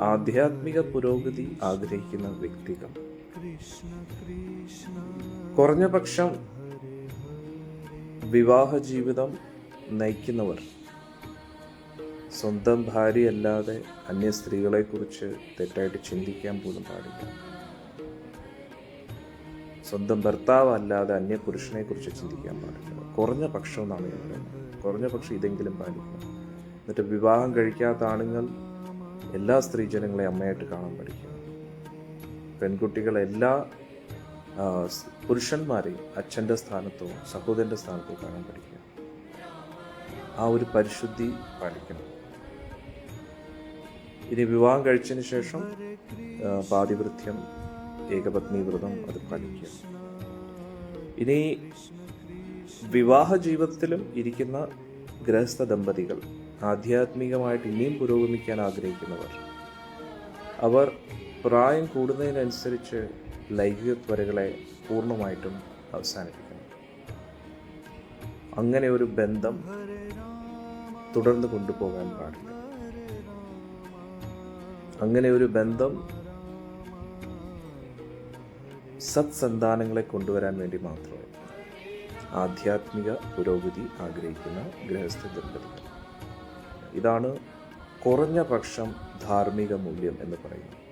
ആധ്യാത്മിക പുരോഗതി ആഗ്രഹിക്കുന്ന വ്യക്തികൾ. കുറഞ്ഞ പക്ഷം വിവാഹ ജീവിതം നയിക്കുന്നവർ സ്വന്തം ഭാര്യയല്ലാതെ അന്യ സ്ത്രീകളെക്കുറിച്ച് തെറ്റായിട്ട് ചിന്തിക്കാൻ പോലും പാടില്ല. സ്വന്തം ഭർത്താവ് അല്ലാതെ അന്യ പുരുഷനെ കുറിച്ച് ചിന്തിക്കാൻ പാടില്ല. കുറഞ്ഞ പക്ഷം എന്നാണ് ഞാൻ പറയുന്നത്. കുറഞ്ഞ പക്ഷം ഇതെങ്കിലും പാലിക്കണം. എന്നിട്ട് വിവാഹം കഴിക്കാത്ത ആണുങ്ങൾ എല്ലാ സ്ത്രീജനങ്ങളെ അമ്മയായിട്ട് കാണാൻ പഠിക്കണം പെൺകുട്ടികൾ എല്ലാ പുരുഷന്മാരെയും അച്ഛന്റെ സ്ഥാനത്തോ സഹോദരന്റെ സ്ഥാനത്തോ കാണാൻ പഠിക്കുക ആ ഒരു പരിശുദ്ധി പാലിക്കണം. ഇനി വിവാഹം കഴിച്ചതിന് ശേഷം പാതിവൃത്യം ഏകപത്നി വ്രതം അത് പാലിക്കുക. ഇനി വിവാഹ ജീവിതത്തിലും ഇരിക്കുന്ന ഗൃഹസ്ഥ ദമ്പതികൾ ആധ്യാത്മികമായിട്ട് ഇനിയും പുരോഗമിക്കാൻ ആഗ്രഹിക്കുന്നവർ. അവർ പ്രായം കൂടുന്നതിനനുസരിച്ച് ലൈംഗിക ത്വരകളെ പൂർണമായിട്ടും അവസാനിപ്പിക്കണം അങ്ങനെ ഒരു ബന്ധം തുടർന്ന് കൊണ്ടുപോകാൻ പാടില്ല. അങ്ങനെ ഒരു ബന്ധം സത്സന്താനങ്ങളെ കൊണ്ടുവരാൻ വേണ്ടി മാത്രമേ ആധ്യാത്മിക പുരോഗതി ആഗ്രഹിക്കുന്ന ഗൃഹസ്ഥ ദമ്പതികൾ ഇതാണ് കുറഞ്ഞ പക്ഷം ധാർമ്മിക മൂല്യം എന്ന് പറയുന്നത്.